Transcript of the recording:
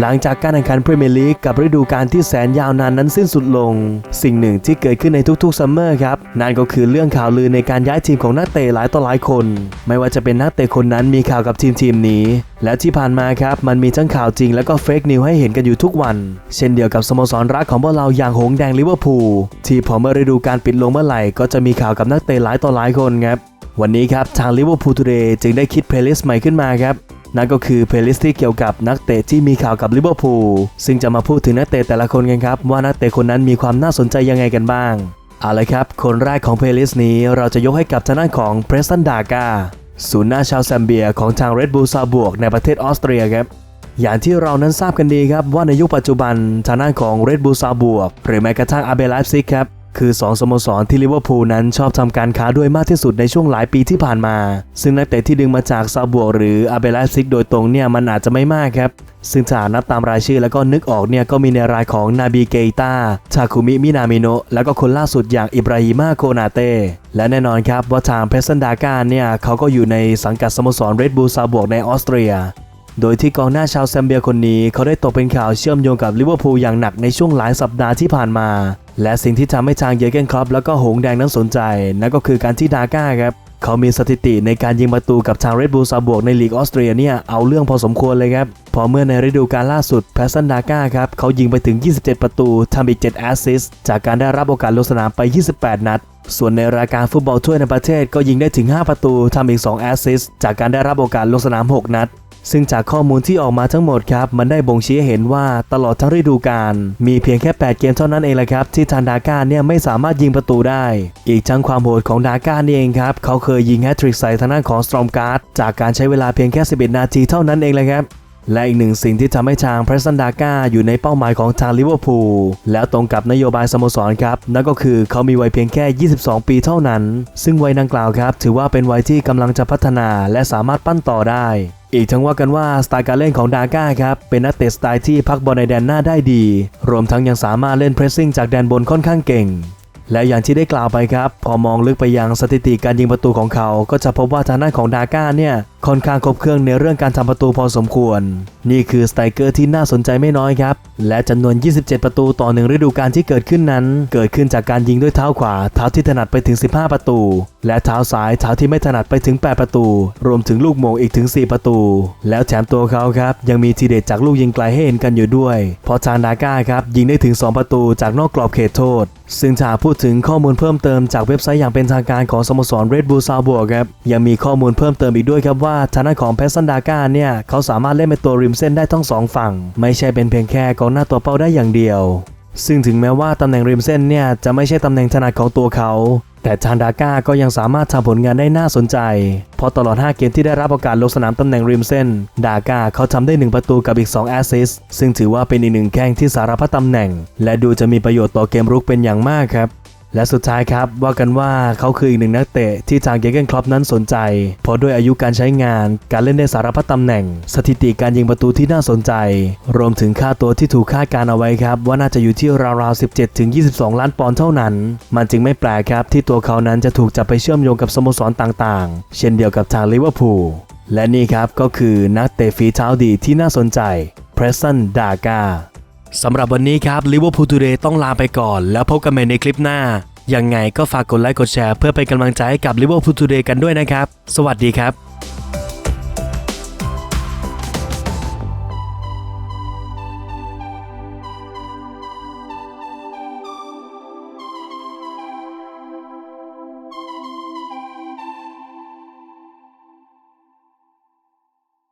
หลังจากการแข่งขันพรีเมียร์ลีกกับฤดูกาลที่แสนยาวนานนั้นสิ้นสุดลง สิ่งหนึ่งที่เกิดขึ้นในทุกๆซัมเมอร์ครับนั่นก็คือเรื่องข่าวลือในการย้ายทีมของนักเตะหลายต่อหลายคน ไม่ว่าจะเป็นนักเตะคนนั้นมีข่าวกับทีมทีมนี้ และที่ผ่านมาครับมันมีทั้งข่าวจริงและก็เฟกนิวให้เห็นกันอยู่ทุกวัน เช่นเดียวกับสโมสรรักของพวกเราอย่างหงแดงลิเวอร์พูลที่พอเมื่อฤดูกาลปิดลงเมื่อไหร่ก็จะมีข่าวกับนักเตะหลายต่อหลายคนครับวันนี้ครับทางลิเวอร์พูลทูเดย์จึงได้คิดเพลย์ลิสต์ใหม่ขึ้นมาครับ นั่นก็คือเพลย์ลิสต์ที่เกี่ยวกับนักเตะที่มีข่าวกับลิเวอร์พูลซึ่งจะมาพูดถึงนักเตะแต่ละคนกันครับ ว่านักเตะคนนั้นมีความน่าสนใจยังไงกันบ้างเอาละครับ คนแรกของเพลย์ลิสต์นี้เราจะยกให้กับทางด้านของเพรสตันดากาศูนย์หน้าชาวแซมเบียของทาง Red Bull ซาบวกในประเทศออสเตรียครับอย่างที่เรานั้นทราบกันดีครับว่าในยุคปัจจุบันทางด้านของ Red Bull ซาบวกหรือแม้กระทั่งอาเบลไลฟ์ซิกครับ คือ2สโมสรที่ลิเวอร์พูลนั้นชอบทำการค้าด้วยมากที่สุดในช่วงหลายปีที่ผ่านมา ซึ่งนักเตะที่ดึงมาจากซาบวกหรืออาเบลไลฟ์ซิกโดยตรงเนี่ยมันอาจจะไม่มากครับ ซึ่งถ้านับตามรายชื่อแล้วก็นึกออกเนี่ยก็มีในรายของนาบีเกตาชาคุมิมินามิโนะแล้วก็คนล่าสุดอย่างอิบราฮิมาโคนาเต้และแน่นอนครับว่าทางเพสันดากาเนี่ยเขาก็อยู่ในสังกัดสโมสรเรดบูลซาบวกในออสเตรียโดยที่กองหน้าชาวแซมเบียคนนี้เขาได้ตกเป็นข่าวเชื่อมโยงกับลิเวอร์พูลอย่างหนักในช่วงหลายสัปดาห์ที่ผ่านมา และสิ่งที่ทำให้ทางเยอเกนครอปแล้วก็หงแดงนั้นสนใจ นั่นก็คือการที่ดาก้าครับเขามีสถิติในการยิงประตูกับทางเรดบูลซาบวกในลีกออสเตรียเนี่ยเอาเรื่องพอสมควรเลยครับ พอเมื่อในฤดูกาลล่าสุดแพสซันดาก้าครับเขายิงไปถึง 27 ประตูทำอีก 7 แอสซิสต์จากการได้รับโอกาสลงสนามไป 28 นัด ส่วนในรายการฟุตบอลถ้วยในประเทศก็ยิงได้ถึง 5 ประตูทำอีก 2 แอสซิสต์จากการได้รับโอกาสลงสนาม 6 นัด ซึ่งจากข้อมูลที่ออกมาทั้งหมดครับ มันได้บ่งชี้เห็นว่าตลอดทั้งฤดูกาลมีเพียงแค่ 8 เกมเท่านั้นเองแหละครับ ที่ทางดาก้าเนี่ยไม่สามารถยิงประตูได้ อีกทั้งความโหดของดาก้านี่เองครับ เขาเคยยิงแฮตทริกใส่ทางด้านของสตรอมการ์ดจากการใช้เวลาเพียงแค่ 11 นาทีเท่านั้นเองเลยครับและอีกหนึ่งสิ่งที่ทำให้ทางเพรสซันดาก้าอยู่ในเป้าหมายของทางลิเวอร์พูลแล้วตรงกับนโยบายสโมสรครับ นั่นก็คือเขามีวัยเพียงแค่ 22 ปีเท่านั้น ซึ่งวัยดังกล่าวครับ ถือว่าเป็นวัยที่กำลังจะพัฒนาและสามารถปั้นต่อได้ อีกทั้งว่ากันว่าสไตล์การเล่นของดาก้าครับ เป็นนักเตะสไตล์ที่พักบอลในแดนหน้าได้ดี รวมทั้งยังสามารถเล่นเพรสซิ่งจากแดนบนค่อนข้างเก่ง และอย่างที่ได้กล่าวไปครับ พอมองลึกไปยังสถิติการยิงประตูของเขา ก็จะพบว่าทางด้านของดาก้าเนี่ยค่อนข้างครบเครื่องในเรื่องการทำประตูพอสมควร นี่คือสไตรเกอร์ที่น่าสนใจไม่น้อยครับ และจำนวน 27 ประตูต่อหนึ่งฤดูกาลที่เกิดขึ้นนั้น เกิดขึ้นจากการยิงด้วยเท้าขวา เท้าที่ถนัดไปถึง 15 ประตู และเท้าซ้ายเท้าที่ไม่ถนัดไปถึง 8 ประตู รวมถึงลูกโมงอีกถึง 4 ประตู แล้วแถมตัวเขาครับยังมีทีเด็ดจากลูกยิงไกลให้เห็นกันอยู่ด้วย เพราะทางดาก้าครับยิงได้ถึง 2 ประตูจากนอกกรอบเขตโทษ ซึ่งถ้าพูดถึงข้อมูลเพิ่มเติมจากเว็บไซต์อย่างเป็นทางการของสโมสร Red Bull ซาบวกครับยังมีข้อมูลเพิ่มเติมอีกด้วยครับว่าทางด้านของเพสซันดาก้าเนี่ยเขาสามารถเล่นเป็นตัวริมเส้นได้ทั้งสองฝั่ง ไม่ใช่เป็นเพียงแค่กองหน้าตัวเป้าได้อย่างเดียว ซึ่งถึงแม้ว่าตำแหน่งริมเส้นเนี่ยจะไม่ใช่ตำแหน่งถนัดของตัวเขา แต่ทางดาก้าก็ยังสามารถทำผลงานได้น่าสนใจ เพราะตลอด 5 เกมที่ได้รับโอกาสลงสนามตำแหน่งริมเส้น ดาก้าเขาทำได้ 1 ประตูกับอีก 2 แอสซิสซึ่งถือว่าเป็นอีกหนึ่งแข้งที่สารพัดตำแหน่ง และดูจะมีประโยชน์ต่อเกมรุกเป็นอย่างมากครับ และสุดท้ายครับว่ากันว่าเขาคืออีกหนึ่งนักเตะที่ทางเกเกนครอปนั้นสนใจ เพราะด้วยอายุการใช้งาน การเล่นในสารพัดตำแหน่ง สถิติการยิงประตูที่น่าสนใจ รวมถึงค่าตัวที่ถูกคาดการเอาไว้ครับ ว่าน่าจะอยู่ที่ราวๆ 17ถึง22 ล้านปอนด์เท่านั้น มันจึงไม่แปลกครับที่ตัวเขานั้นจะถูกจับไปเชื่อมโยงกับสโมสรต่างๆ เช่นเดียวกับทางลิเวอร์พูลและนี่ครับก็คือนักเตะฝีเท้าดีที่น่าสนใจเพรสซันดากา สำหรับวันนี้ครับลิเวอร์พูลทูเดย์ต้องลาไปก่อน แล้วพบกันใหม่ในคลิปหน้า ยังไงก็ฝากกดไลค์กดแชร์เพื่อเป็นกำลังใจให้กับลิเวอร์พูลทูเดย์กันด้วยนะครับ สวัสดีครับ